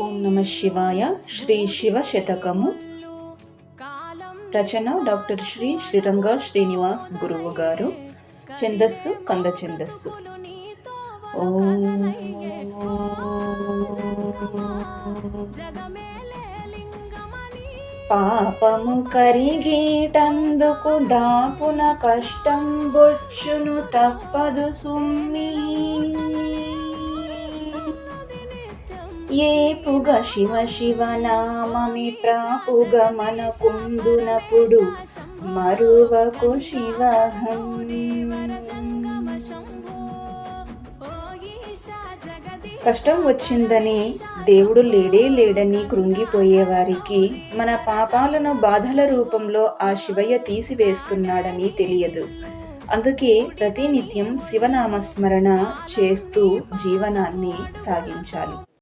ఓం నమ శివాయ. శ్రీ శివ శతకము. రచన డాక్టర్ శ్రీ శ్రీరంగ శ్రీనివాస్ గురువు గారు. ఛందస్సు కంద ఛందస్సు. పాపము కరిగేటందుకు దాపున కష్టం బొచ్చును తప్పదు సుమ్మి. ఏపుగ శివ శివ నామమి ప్రాపుగ మన కుండునప్పుడు మరువకు శివహం. కష్టం వచ్చిందని దేవుడు లేడే లేడని కృంగిపోయేవారికి మన పాపాలను బాధల రూపంలో ఆ శివయ్య తీసివేస్తున్నాడని తెలియదు. అందుకే ప్రతినిత్యం శివనామస్మరణ చేస్తూ జీవనాన్ని సాగించాలి.